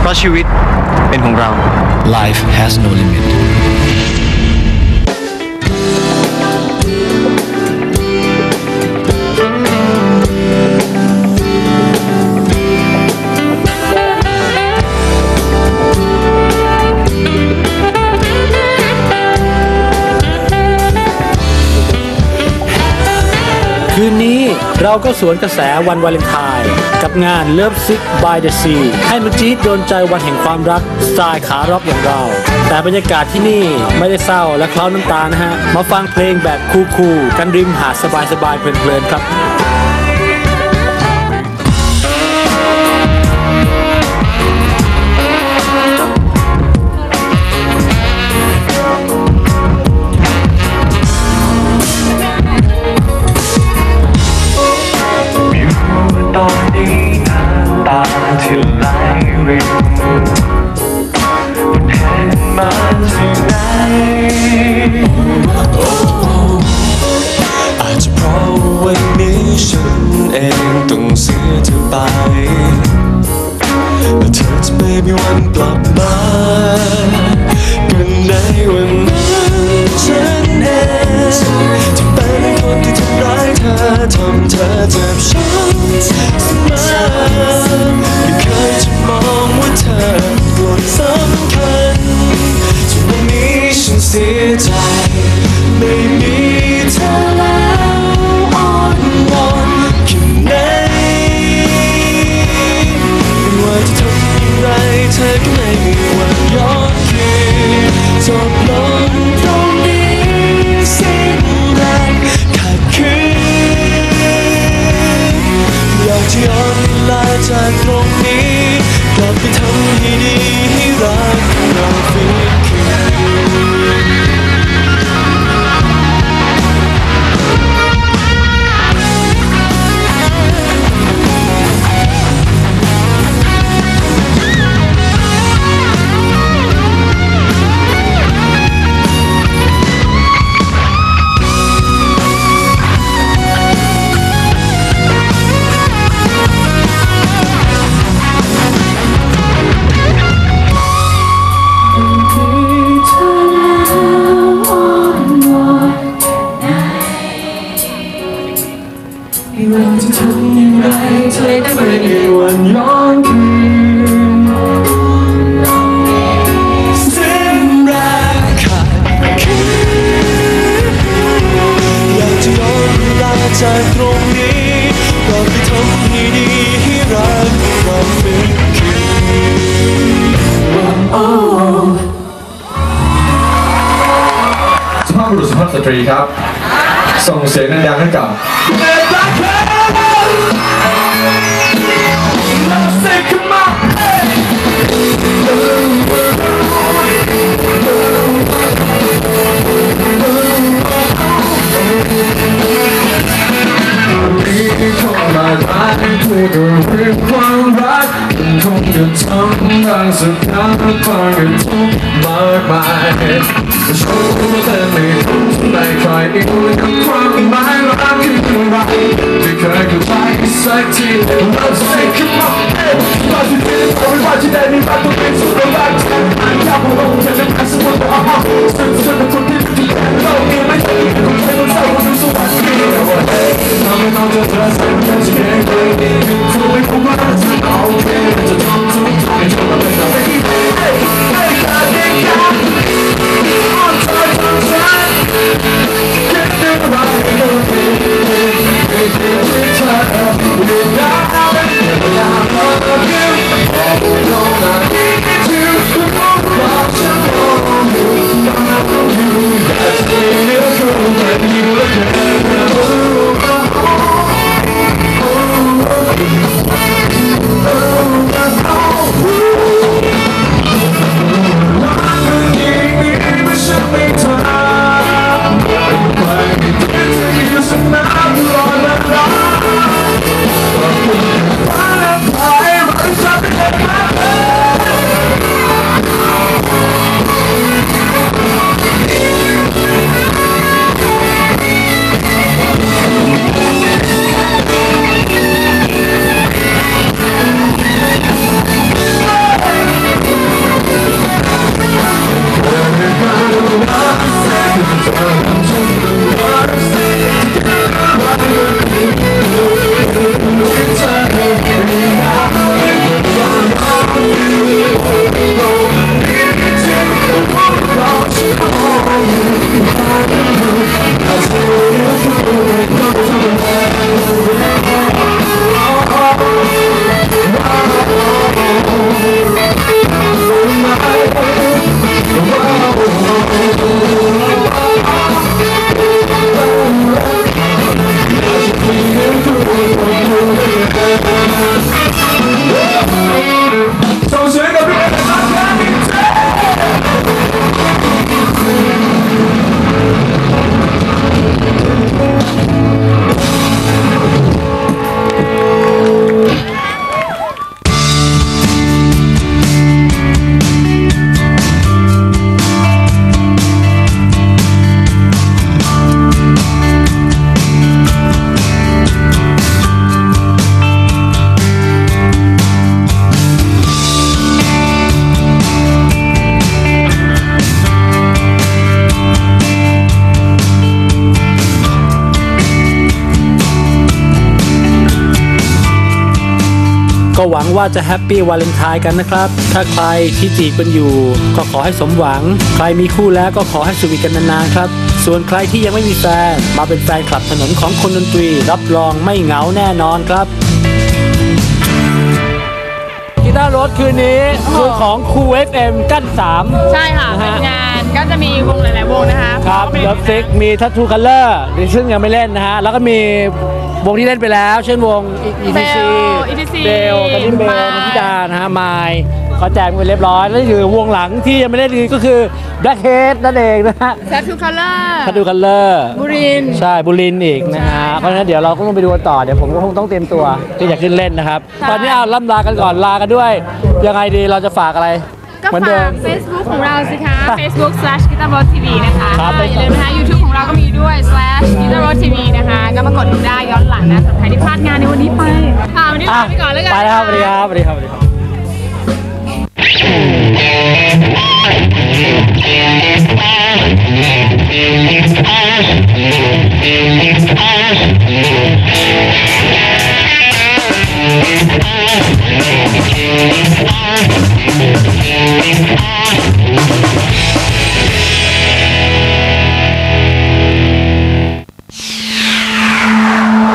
เพราะชีวิตเป็นของเรา Life has no limit นนี้เราก็สวนกระแสวันวาเลนไทน์กับงาน Love Sick by the Sea ให้มันจี๊ดโดนใจวันแห่งความรักสไตล์ขาร็อกอย่างเรา แต่บรรยากาศที่นี่ไม่ได้เศร้าและเคล้าน้ำตานะฮะ มาฟังเพลงแบบคูลๆกันริมหาดสบายๆเพลินๆครับ ไม่ว่าจะทำย่างไรเธอก็ไม่มีวันย้อนคืนสิ้นรงขาคืนอยากจะย้อนเวลาจากตรงนี้กลับไปทำให้ดีให้รักเราฟื้นคืนสุภาพบุรุษสุภาพสตรีครับ ส่งเสียงดังๆให้กับเอ็ดรักเธอ กมันคงจะทำได้สุดท้งความกันทุกมากมายโชว์ว่าเธอไม่รู้ในใครอีกกับความ ก็หวังว่าจะแฮปปี้วาเลนไทน์กันนะครับ ถ้าใครที่จีบกันอยู่ ก็ขอให้สมหวัง ใครมีคู่แล้วก็ขอให้สวีทกันนานๆครับ ส่วนใครที่ยังไม่มีแฟน มาเป็นแฟนคลับถนนของคนดนตรี รับรองไม่เหงาแน่นอนครับกีตาร์รถคืนนี้คือของครู FM กั้น3ใช่ค่ะนะเป็ฮะนงานก็จะมีวงหลาย ๆ วงนะคะครับพาะว่าเลิฟซิกมีทัตทูคัลเลอร์ซึ่งยังไม่เล่นนะฮะแล้วก็มี วงที่เล่นไปแล้ว เช่นวง ETC เบล ETC เบลตอนนี้เบลมายนันทิดานะฮะมายก็แจกไปเรียบร้อย แล้วคือวงหลังที่ยังไม่เล่นก็คือ Black Head นั่นเองนะฮะ แซทูคัลเลอร์ทัตทูคัลเลอร์บุรินทร์ ใช่บุรินทร์อีกนะฮะ เพราะฉะนั้นเดี๋ยวเราก็ต้องไปดูกันต่อ เดี๋ยวผมก็คงต้องเตรียมตัวที่จะขึ้นเล่นนะครับตอนนี้เอาล่ำลากันก่อนลากันด้วย ยังไงดีเราจะฝากอะไร ก็เหมือนฝาเดิมก Facebook ของเราสิคะ Facebook slash g u i t a r b o TV นะคะครับ อย่าลืมนะคะ YouTube ของ เราก็มีด้วย slash g u i t a r b o TV นะคะ ก็มากดดูได้ย้อนหลังนะสำหรับใครที่พลาดงานในวันนี้ไปค่ะวันนี้ลาไปก่อนแล้วกันไปแล้วครับสวัสดีนะะครับสวัสดีครับสวัสดีครับ Thank